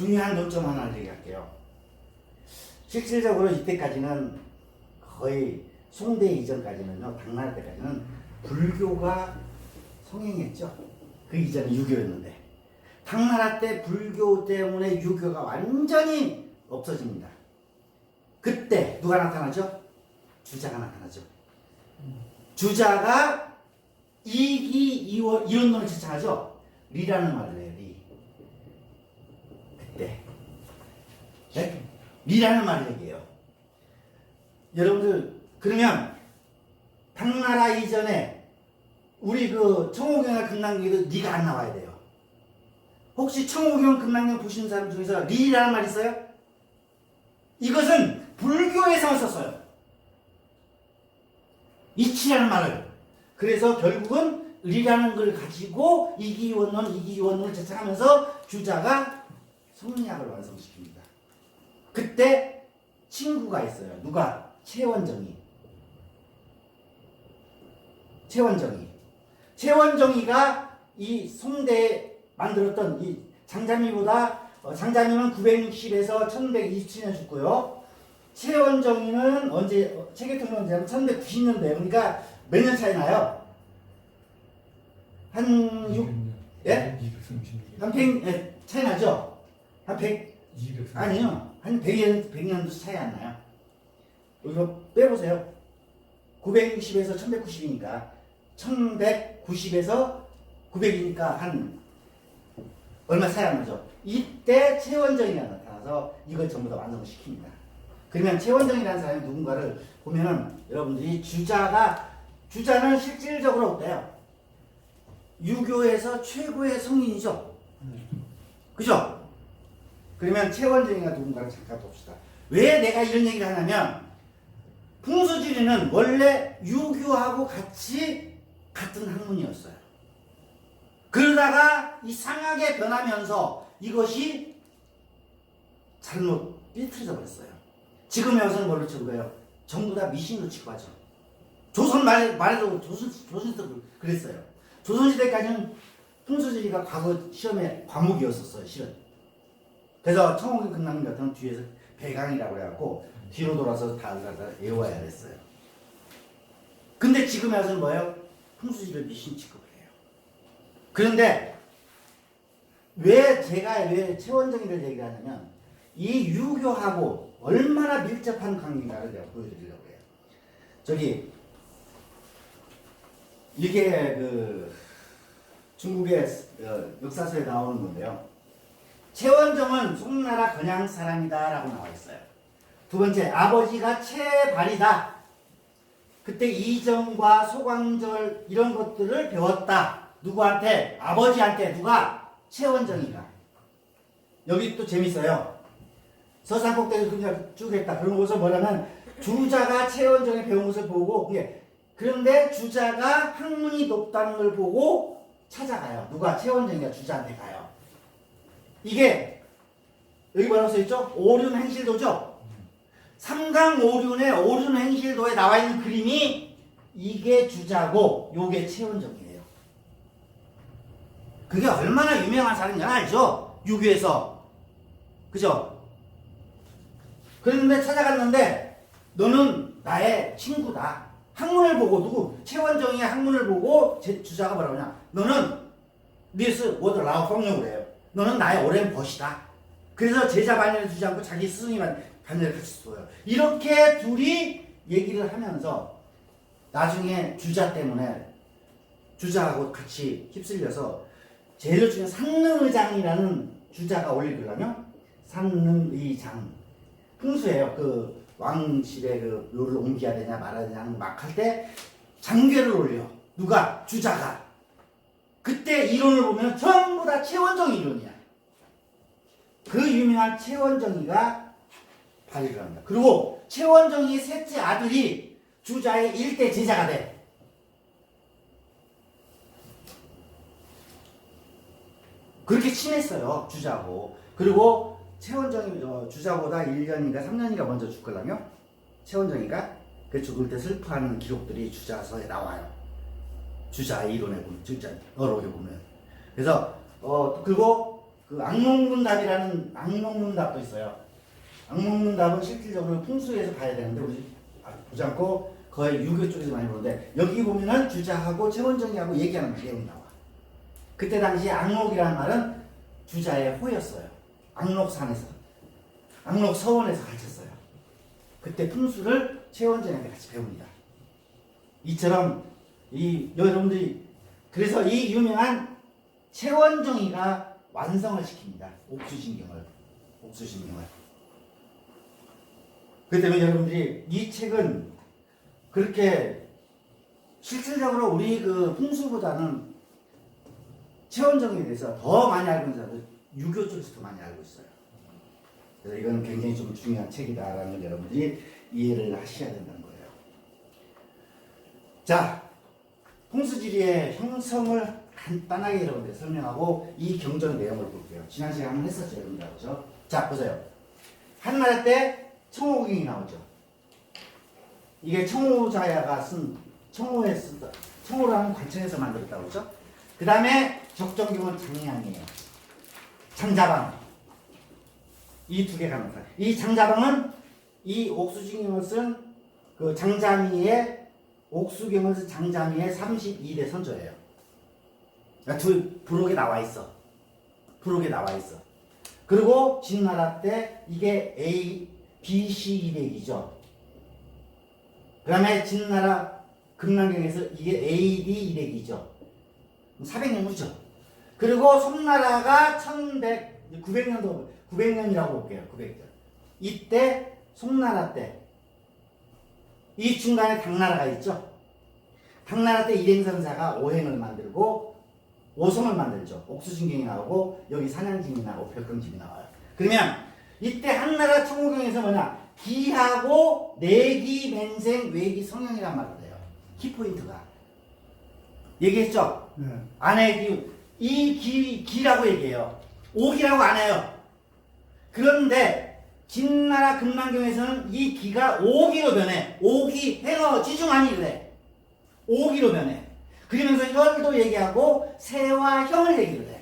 중요한 논점 하나 얘기할게요. 실질적으로 이때까지는 거의 송대 이전까지는요, 당나라 때까지는 불교가 성행했죠. 그 이전에 유교였는데. 당나라 때 불교 때문에 유교가 완전히 없어집니다. 그때 누가 나타나죠? 주자가 나타나죠. 주자가 이기 이원 이런 놈을 지칭하죠. 리라는 말을 해요. 리. 그때. 네? 리라는 말을 얘기해요. 여러분들 그러면 당나라 이전에 우리 그 청호경이나 금남경에도 리가 안 나와야 돼요. 혹시 청호경 금남경 보신 사람 중에서 리라는 말 있어요? 이것은 불교에서 썼어요. 이치라는 말을. 그래서 결국은 리라는 걸 가지고 이기원론, 이기원론을 제창하면서 주자가 성리학을 완성시킵니다. 그때 친구가 있어요. 누가? 최원정이. 최원정이. 최원정이가 이 송대에 만들었던 이 장자미보다 어, 장자미는 960에서 1127년 죽고요. 최원정이는 언제 어, 최계통은 언제냐면 1190년대 그러니까 몇 년 차이 나요? 한 6, 예? 236년. 한 100, 예, 차이 나죠? 한 100, 236년. 아니요. 한 100년, 100년도 차이 안 나요. 이거 빼보세요. 960에서 1190이니까 1190에서 900이니까 한 얼마 차이 안 나죠? 이때 최원정이가 나타나서 이걸 전부 다 완성시킵니다. 그러면 최원정이라는 사람이 누군가를 보면은 여러분들이 주자가 주자는 실질적으로 어때요? 유교에서 최고의 성인이죠. 그죠? 그러면 최원정이가 누군가를 잠깐 봅시다. 왜 내가 이런 얘기를 하냐면 풍수지리는 원래 유교하고 같이 같은 학문이었어요. 그러다가 이상하게 변하면서 이것이 잘못 삐뚤어져 버렸어요. 지금의 와서는 뭘로 취급해요? 전부 다 미신으로 취급하죠. 조선 말, 말에도 조선, 조선시대도 그랬어요. 조선시대까지는 풍수지리가 과거 시험에 과목이었었어요, 실은. 그래서 청홍기 끝나는 경우는 뒤에서 배강이라고 해갖고 뒤로 돌아서 다 갖다 외워야 했어요. 근데 지금에 와서는 뭐예요? 풍수지를 미신 취급을 해요. 그런데 왜 제가 왜 최원정이를 얘기를 하냐면 이 유교하고 얼마나 밀접한 관계인가를 내가 보여드리려고 해요. 저기 이게 그 중국의 어, 역사서에 나오는 건데요. 최원정은 송나라 건양 사람이다 라고 나와 있어요. 두 번째 아버지가 최발이다. 그때 이정과 소광절 이런 것들을 배웠다. 누구한테? 아버지한테 누가? 최원정이가. 여기 또 재밌어요. 서산국대에서 그냥 쭉 했다. 그런 것을 뭐냐면 주자가 최원정이 배운 것을 보고 그런데 주자가 학문이 높다는 걸 보고 찾아가요. 누가 최원정이가 주자한테 가요. 이게 여기 뭐라고 써있죠? 오륜 행실도죠? 삼강 오륜의 오륜 행실도에 나와 있는 그림이 이게 주자고 요게 최원정이에요. 그게 얼마나 유명한 사람인지 알죠? 유교에서. 그죠? 그런데 찾아갔는데 너는 나의 친구다. 학문을 보고 누구? 최원정이의 학문을 보고 제 주자가 뭐라고 하냐? 너는 니스 워드 라오 펑령을 해요. 너는 나의 오랜 벗이다. 그래서 제자 반열을 주지 않고 자기 스승이만 반열을 같이 둬요. 이렇게 둘이 얘기를 하면서 나중에 주자 때문에 주자하고 같이 휩쓸려서 제일 중에 상능의장이라는 주자가 올리려면 상능의장 풍수예요. 그 왕실에 그 묘를 옮겨야 되냐 말아야 되냐 막할 때 장괴를 올려. 누가? 주자가. 그때 이론을 보면 전부 다 최원정 이론이야. 그 유명한 최원정이가 발휘를 합니다. 그리고 최원정이 셋째 아들이 주자의 일대 제자가 돼. 그렇게 친했어요, 주자하고. 그리고 최원정이 어, 주자보다 1년인가 3년인가 먼저 죽을라며 최원정이가 그 죽을 때 슬퍼하는 기록들이 주자서에 나와요. 주자 이론에 보면, 주자 어록에 보면. 그래서 어 그리고 그 악몽문답이라는 악몽문답도 있어요. 악몽문답은 실질적으로 풍수에서 봐야 되는데 우리 아, 보지 않고 거의 유교 쪽에서 많이 보는데 여기 보면은 주자하고 최원정이하고 얘기하는 내용이 나와. 그때 당시 악록이라는 말은 주자의 호였어요. 악록산에서 악록 서원에서 가르쳤어요. 그때 풍수를 최원정한테 같이 배웁니다. 이처럼 이 여러분들이 그래서 이 유명한 최원정이가 완성을 시킵니다. 옥수신경을 옥수신경을. 그 때문에 여러분들이 이 책은 그렇게 실질적으로 우리 그 풍수보다는 최원정에 대해서 더 많이 알고 있는 사람들 유교 쪽에서 더 많이 알고 있어요. 그래서 이건 굉장히 좀 중요한 책이다라는 걸 여러분들이 이해를 하셔야 된다는 거예요. 자, 풍수지리의 형성을 간단하게 여러분들 설명하고 이 경전 내용을 볼게요. 지난 시간에 한번 했었죠, 여러분들. 그죠? 자, 보세요. 한나라 때 청호경이 나오죠. 이게 청호자야가 쓴, 청호에 쓴, 청호라는 관청에서 만들었다고 그러죠? 그 다음에 적정경은 장량이에요. 장자방. 이 두 개가 나타나. 이 장자방은 이 옥수진경을 쓴 그 장자미의 옥수경을 쓴 장자미의 32대 선조예요. 두 부록에 나와 있어. 부록에 나와 있어. 그리고 진나라 때 이게 A, BC 200이죠. 그 다음에 진나라 금남경에서 이게 AD 200이죠. 400년 후죠. 그리고 송나라가 1100, 900년도, 900년이라고 볼게요. 900년. 이때 송나라 때, 이 중간에 당나라가 있죠. 당나라 때 일행선사가 오행을 만들고 오성을 만들죠. 옥수진경이 나오고 여기 산양진이 나오고 벽경진이 나와요. 그러면 이때 한나라 청호경에서 뭐냐 기하고 내기 맹생 외기 성형이란 말을 해요. 키포인트가 얘기했죠. 네. 안에 기, 이 기, 기라고 얘기해요. 오기라고 안 해요. 그런데 진나라 금만경에서는 이 기가 오기로 변해. 오기, 해어, 지중하니 그래. 오기로 변해. 그러면서 혈도 얘기하고 새와 형을 얘기를 해.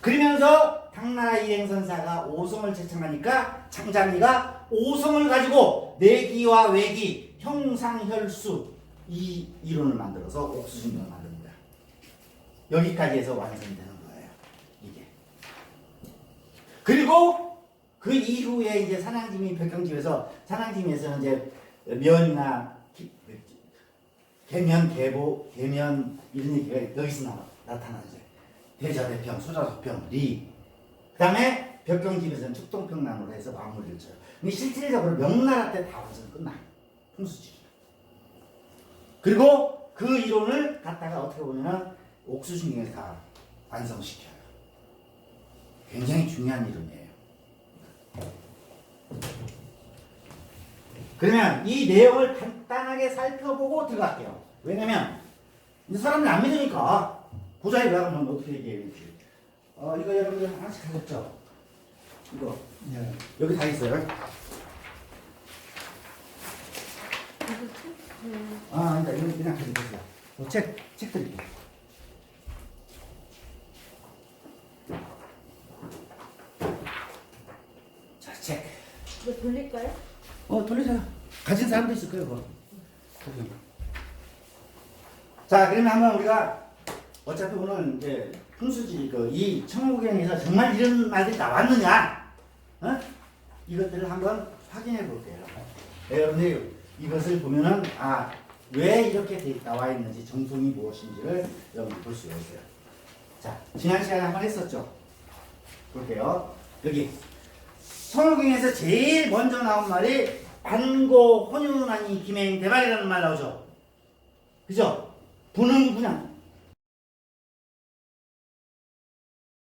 그러면서 당나라 일행선사가 오성을 제청하니까 장장이가 오성을 가지고 내기와 외기, 형상혈수 이 이론을 만들어서 옥수신경을 만듭니다. 여기까지 해서 완성이 되는. 그리고 그 이후에 이제 산양지미 벽경집에서 산양지미에서는 이제 면이나 기- 개면, 개보, 개면 이런 얘기가 여기서 나, 나타나죠. 대자대평, 소자소평, 리. 그 다음에 벽경집에서는 축동평란으로 해서 마무리를 쳐요. 근데 실질적으로 명나라 때 다 완성 끝나. 풍수지. 그리고 그 이론을 갖다가 어떻게 보면은 옥수신경에서 다 완성시켜요. 굉장히 중요한 이론이에요. 그러면 이 내용을 간단하게 살펴보고 들어갈게요. 왜냐면 이제 사람들이 안 믿으니까 보자에 대하면 어떻게 얘기해야지. 어 이거 여러분들 하나씩 가졌죠? 이거 네. 여기 다 있어요. 아, 아니다. 이거 그냥 가져보세요. 어, 책, 책 드릴게요. 자, 책. 이거 돌릴까요? 어, 돌리세요. 가진 사람도 있을 거예요, 그거. 자, 그러면 한번 우리가 어차피 오늘 이제 풍수지 그이 청호경에서 정말 이런 말들이 나왔느냐, 어? 이것들을 한번 확인해 볼게요. 네, 여러분들 이것을 보면은 아 왜 이렇게 돼- 나와 있는지 정통이 무엇인지를 여러분 볼 수가 있어요. 자, 지난 시간에 한번 했었죠. 볼게요. 여기 성호경에서 제일 먼저 나온 말이 반고 혼윤하니 김행 대발이라는 말 나오죠. 그죠? 부는 그냥